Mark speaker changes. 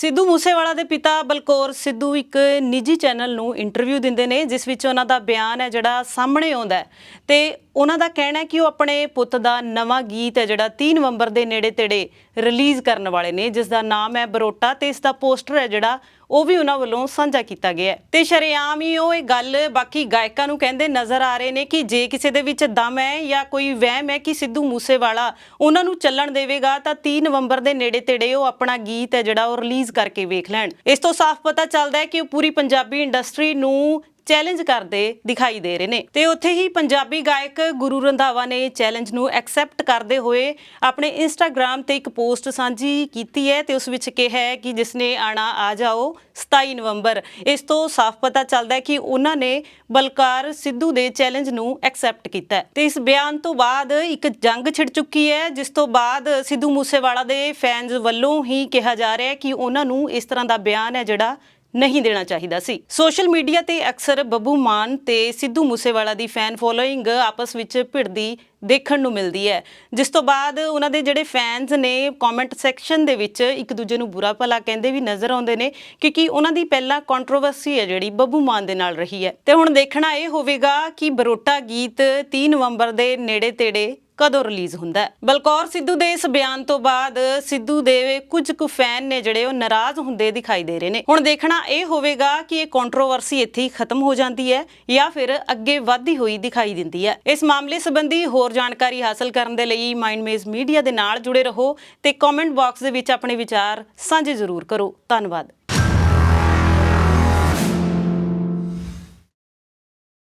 Speaker 1: ਸਿੱਧੂ ਮੂਸੇਵਾਲਾ ਦੇ ਪਿਤਾ ਬਲਕੌਰ ਸਿੱਧੂ ਇੱਕ ਨਿੱਜੀ ਚੈਨਲ ਨੂੰ ਇੰਟਰਵਿਊ ਦਿੰਦੇ ਨੇ, ਜਿਸ ਵਿੱਚ ਉਹਨਾਂ ਦਾ ਬਿਆਨ ਹੈ ਜਿਹੜਾ ਸਾਹਮਣੇ ਆਉਂਦਾ ਹੈ। ਤੇ ਉਹਨਾਂ ਦਾ ਕਹਿਣਾ ਹੈ ਕਿ ਉਹ ਆਪਣੇ ਪੁੱਤ ਦਾ ਨਵਾਂ ਗੀਤ ਹੈ ਜਿਹੜਾ 3 ਨਵੰਬਰ ਦੇ ਨੇੜੇ ਤੇੜੇ ਰਿਲੀਜ਼ ਕਰਨ ਵਾਲੇ ਨੇ, ਜਿਸ ਦਾ ਨਾਮ ਹੈ ਬਰੋਟਾ ਤੇ ਇਸ ਦਾ ਪੋਸਟਰ ਹੈ ਜਿਹੜਾ ਉਹ ਵੀ ਉਹਨਾਂ ਵੱਲੋਂ ਸਾਂਝਾ ਕੀਤਾ ਗਿਆ ਤੇ ਸ਼ਰੇਆਮ ਹੀ ਉਹ ਇਹ ਗੱਲ ਬਾਕੀ ਗਾਇਕਾਂ ਨੂੰ ਕਹਿੰਦੇ ਨਜ਼ਰ ਆ ਰਹੇ ਨੇ ਕਿ ਜੇ ਕਿਸੇ ਦੇ ਵਿੱਚ ਦਮ ਹੈ ਜਾਂ ਕੋਈ ਵਹਿਮ ਹੈ ਕਿ ਸਿੱਧੂ ਮੂਸੇਵਾਲਾ ਉਹਨਾਂ ਨੂੰ ਚੱਲਣ ਦੇਵੇਗਾ, ਤਾਂ 30 ਨਵੰਬਰ ਦੇ ਨੇੜੇ ਤੇੜੇ ਉਹ ਆਪਣਾ ਗੀਤ ਹੈ ਜਿਹੜਾ ਉਹ ਰਿਲੀਜ਼ ਕਰਕੇ ਵੇਖ ਲੈਣ। ਇਸ ਤੋਂ ਸਾਫ਼ ਪਤਾ ਚੱਲਦਾ ਹੈ ਕਿ ਉਹ ਪੂਰੀ ਪੰਜਾਬੀ ਇੰਡਸਟਰੀ ਨੂੰ ਚੈਲੰਜ ਕਰਦੇ ਦਿਖਾਈ ਦੇ ਰਹੇ ਨੇ। ਤੇ ਉੱਥੇ ਹੀ ਪੰਜਾਬੀ ਗਾਇਕ ਗੁਰੂ ਰੰਧਾਵਾ ਨੇ ਚੈਲੰਜ ਨੂੰ ਐਕਸੈਪਟ ਕਰਦੇ ਹੋਏ ਆਪਣੇ ਇੰਸਟਾਗ੍ਰam ਤੇ ਇੱਕ ਪੋਸਟ ਸਾਂਝੀ ਕੀਤੀ ਹੈ ਤੇ ਉਸ ਵਿੱਚ ਕਿਹਾ ਹੈ ਕਿ ਜਿਸਨੇ ਆਣਾ ਆ ਜਾਓ 27 ਨਵੰਬਰ। ਇਸ ਤੋਂ ਸਾਫ਼ ਪਤਾ ਚੱਲਦਾ ਹੈ ਕਿ ਉਹਨਾਂ ਨੇ ਬਲਕਾਰ ਸਿੱਧੂ ਦੇ ਚੈਲੰਜ ਨੂੰ ਐਕਸੈਪਟ ਕੀਤਾ ਹੈ। ਤੇ ਇਸ ਬਿਆਨ ਤੋਂ ਬਾਅਦ ਇੱਕ ਜੰਗ ਛਿੜ ਚੁੱਕੀ ਹੈ, ਜਿਸ ਤੋਂ ਬਾਅਦ ਸਿੱਧੂ ਮੂਸੇਵਾਲਾ ਦੇ ਫੈਨਸ ਵੱਲੋਂ ਹੀ ਕਿਹਾ ਜਾ ਰਿਹਾ ਹੈ ਕਿ ਉਹਨਾਂ ਨੂੰ ਇਸ ਤਰ੍ਹਾਂ ਦਾ ਬਿਆਨ ਹੈ ਜਿਹੜਾ ਨਹੀਂ ਦੇਣਾ ਚਾਹੀਦਾ ਸੀ। ਸੋਸ਼ਲ ਮੀਡੀਆ ਤੇ ਅਕਸਰ ਬੱਬੂ ਮਾਨ ਤੇ ਸਿੱਧੂ ਮੂਸੇਵਾਲਾ ਦੀ ਫੈਨ ਫੋਲੋਇੰਗ ਆਪਸ ਵਿੱਚ ਭਿੜਦੀ ਦੇਖਣ ਨੂੰ ਮਿਲਦੀ ਹੈ। ਜਿਸ ਤੋਂ ਬਾਅਦ ਉਹਨਾਂ ਦੇ ਜਿਹੜੇ ਫੈਨਸ ਨੇ ਕਮੈਂਟ ਸੈਕਸ਼ਨ ਦੇ ਵਿੱਚ ਇੱਕ ਦੂਜੇ ਨੂੰ ਬੁਰਾ ਭਲਾ ਕਹਿੰਦੇ ਵੀ ਨਜ਼ਰ ਆਉਂਦੇ ਨੇ ਕਿਉਂਕਿ ਉਹਨਾਂ ਦੀ ਪਹਿਲਾਂ ਕੰਟਰੋਵਰਸੀ ਹੈ ਜਿਹੜੀ ਬੱਬੂ ਮਾਨ ਦੇ ਨਾਲ ਰਹੀ ਹੈ। ਤੇ ਹੁਣ ਦੇਖਣਾ ਇਹ ਹੋਵੇਗਾ ਕਿ ਬਰੋਟਾ ਗੀਤ 30 ਨਵੰਬਰ ਦੇ ਨੇੜੇ ਤੇੜੇ ਕਦੋਂ ਰਿਲੀਜ਼ ਹੁੰਦਾ ਹੈ? ਬਲਕੌਰ ਸਿੱਧੂ ਦੇ ਇਸ ਬਿਆਨ ਤੋਂ ਬਾਅਦ ਸਿੱਧੂ ਦੇ ਕੁਝ ਕੁ ਫੈਨ ਨੇ ਜਿਹੜੇ ਉਹ ਨਾਰਾਜ਼ ਹੁੰਦੇ ਦਿਖਾਈ ਦੇ ਰਹੇ ਨੇ। ਹੁਣ ਦੇਖਣਾ ਇਹ ਹੋਵੇਗਾ ਕਿ ਇਹ ਕੰਟਰੋਵਰਸੀ ਇੱਥੇ ਹੀ ਖਤਮ ਹੋ ਜਾਂਦੀ ਹੈ ਜਾਂ ਫਿਰ ਅੱਗੇ ਵਧਦੀ ਹੋਈ ਦਿਖਾਈ ਦਿੰਦੀ ਹੈ। ਇਸ ਮਾਮਲੇ ਸੰਬੰਧੀ ਹੋਰ ਜਾਣਕਾਰੀ ਹਾਸਲ ਕਰਨ ਦੇ ਲਈ ਮਾਈਂਡਮੇਜ਼ ਮੀਡੀਆ ਦੇ ਨਾਲ ਜੁੜੇ ਰਹੋ ਤੇ ਕਮੈਂਟ ਬਾਕਸ ਦੇ ਵਿੱਚ ਆਪਣੇ ਵਿਚਾਰ ਸਾਂਝੇ ਜ਼ਰੂਰ ਕਰੋ। ਧੰਨਵਾਦ।